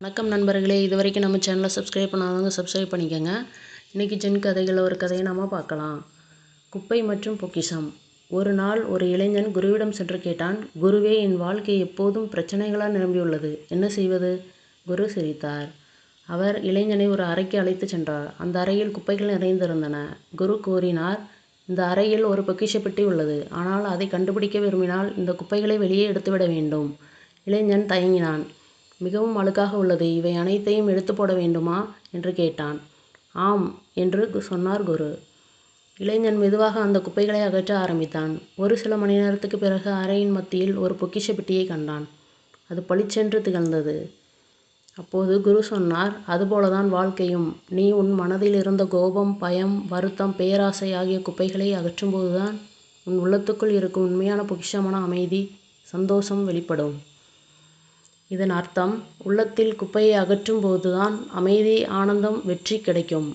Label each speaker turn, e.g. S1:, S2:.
S1: வணக்கம் நண்பர்களே இது வரைக்கும் நம்ம சேனலை சப்ஸ்கிரைப் பண்ணாதவங்க சப்ஸ்கிரைப் பண்ணிக்கோங்க. இன்றைக்கி ஜென் கதைகளில் ஒரு கதையை நம்ம பார்க்கலாம். குப்பை மற்றும் பொக்கிஷம். ஒரு நாள் ஒரு இளைஞன் குருவிடம் சென்று கேட்டான் குருவே என் வாழ்க்கை எப்போதும் பிரச்சனைகளாக நிரம்பியுள்ளது. என்ன செய்வது? குரு சிரித்தார். அவர் இளைஞனை ஒரு அறைக்கு அழைத்து சென்றார். அந்த அறையில் குப்பைகள் நிறைந்திருந்தன. குரு கூறினார் இந்த அறையில் ஒரு பொக்கிஷப்பட்டி உள்ளது. ஆனால் அதை கண்டுபிடிக்க விரும்பினால் இந்த குப்பைகளை வெளியே எடுத்துவிட வேண்டும். இளைஞன் தயங்கினான். மிகவும் அழுக்காக உள்ளது. இவை அனைத்தையும் எடுத்து போட வேண்டுமா? என்று கேட்டான். ஆம் என்று சொன்னார் குரு. இளைஞன் மெதுவாக அந்த குப்பைகளை அகற்ற ஆரம்பித்தான். ஒரு சில மணி நேரத்துக்கு பிறகு அறையின் மத்தியில் ஒரு பொக்கிஷ பெட்டியை கண்டான். அது பளிச்சென்று திகழ்ந்தது. அப்போது குரு சொன்னார் அதுபோலதான் வாழ்க்கையும். நீ உன் மனதில் இருந்த கோபம் பயம் வருத்தம் பேராசை ஆகிய குப்பைகளை அகற்றும்போதுதான் உன் உள்ளத்துக்குள் இருக்கும் உண்மையான பொக்கிஷமான அமைதி சந்தோஷம் வெளிப்படும். இதன் அர்த்தம் உள்ளத்தில் குப்பையை அகற்றும் போதுதான் அமைதி ஆனந்தம் வெற்றி கிடைக்கும்.